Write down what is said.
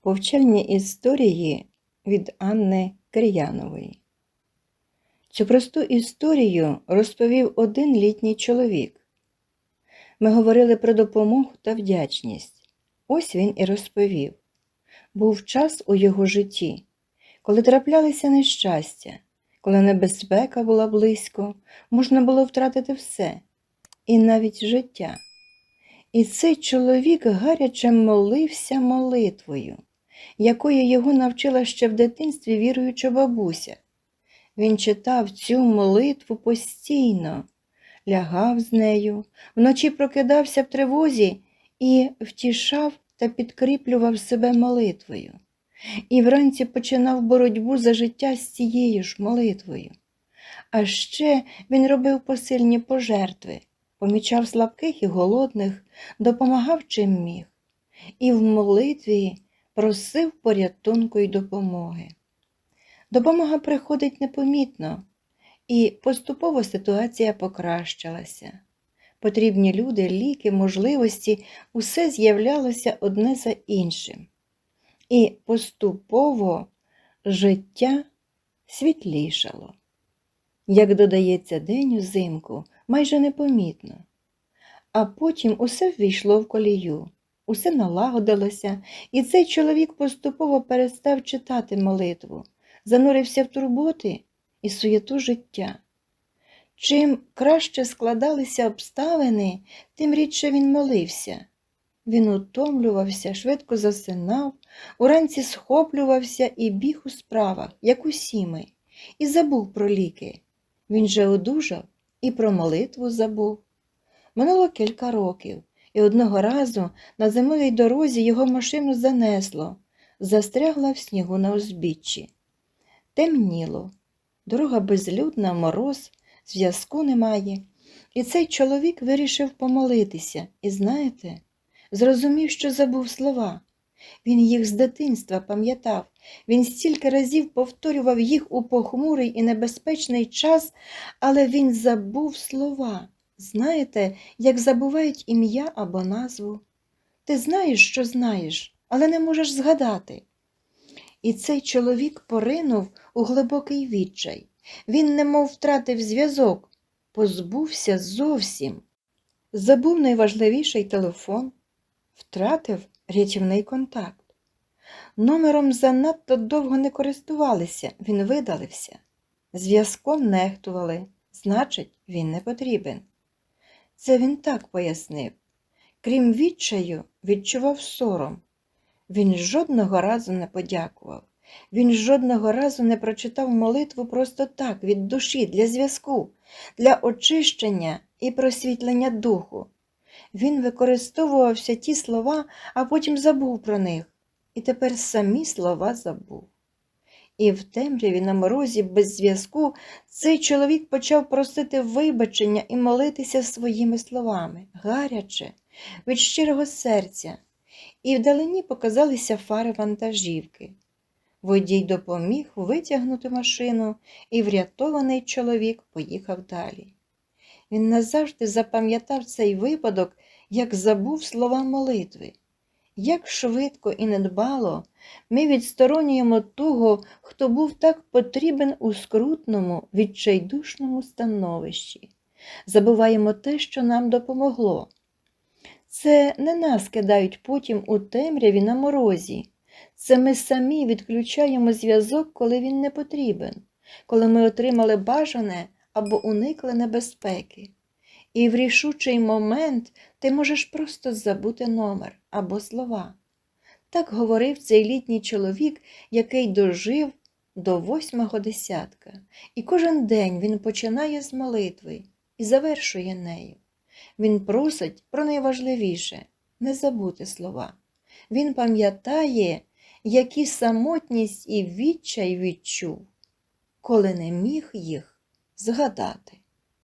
Повчальні історії від Анни Кир'янової. Цю просту історію розповів один літній чоловік. Ми говорили про допомогу та вдячність. Ось він і розповів. Був час у його житті, коли траплялися нещастя, коли небезпека була близько, можна було втратити все, і навіть життя. І цей чоловік гаряче молився молитвою, якої його навчила ще в дитинстві віруюча бабуся. Він читав цю молитву постійно, лягав з нею, вночі прокидався в тривозі і втішав та підкріплював себе молитвою. І вранці починав боротьбу за життя з цією ж молитвою. А ще він робив посильні пожертви, помічав слабких і голодних, допомагав чим міг, і в молитві просив порятунку й допомоги. Допомога приходить непомітно, і поступово ситуація покращилася. Потрібні люди, ліки, можливості, усе з'являлося одне за іншим. І поступово життя світлішало. Як додається день узимку, майже непомітно. А потім усе ввійшло в колію, усе налагодилося, і цей чоловік поступово перестав читати молитву, занурився в турботи і суєту життя. Чим краще складалися обставини, тим рідше він молився. Він утомлювався, швидко засинав, уранці схоплювався і біг у справах, як усі ми, і забув про ліки. Він же одужав і про молитву забув. Минуло кілька років, і одного разу на зимовій дорозі його машину занесло, застрягла в снігу на узбіччі. Темніло, дорога безлюдна, мороз, зв'язку немає. І цей чоловік вирішив помолитися, і знаєте, зрозумів, що забув слова. Він їх з дитинства пам'ятав, він стільки разів повторював їх у похмурий і небезпечний час, але він забув слова. Знаєте, як забувають ім'я або назву. Ти знаєш, що знаєш, але не можеш згадати. І цей чоловік поринув у глибокий відчай. Він немов втратив зв'язок, позбувся зовсім. Забув найважливіший телефон, втратив рятівний контакт. Номером занадто довго не користувалися, він видалився. Зв'язком нехтували, значить, він не потрібен. Це він так пояснив. Крім відчаю, відчував сором. Він жодного разу не подякував. Він жодного разу не прочитав молитву просто так, від душі, для зв'язку, для очищення і просвітлення духу. Він використовувався ті слова, а потім забув про них, і тепер самі слова забув. І в темряві на морозі без зв'язку цей чоловік почав просити вибачення і молитися своїми словами, гаряче, від щирого серця, і вдалині показалися фари вантажівки. Водій допоміг витягнути машину, і врятований чоловік поїхав далі. Він назавжди запам'ятав цей випадок, як забув слова молитви. Як швидко і недбало ми відсторонюємо того, хто був так потрібен у скрутному, відчайдушному становищі, забуваємо те, що нам допомогло. Це не нас кидають потім у темряві на морозі. Це ми самі відключаємо зв'язок, коли він не потрібен, коли ми отримали бажане або уникли небезпеки. І в рішучий момент ти можеш просто забути номер або слова. Так говорив цей літній чоловік, який дожив до восьмого десятка, і кожен день він починає з молитви і завершує нею. Він просить про найважливіше не забути слова. Він пам'ятає, які самотність і відчай відчув, коли не міг їх згадати.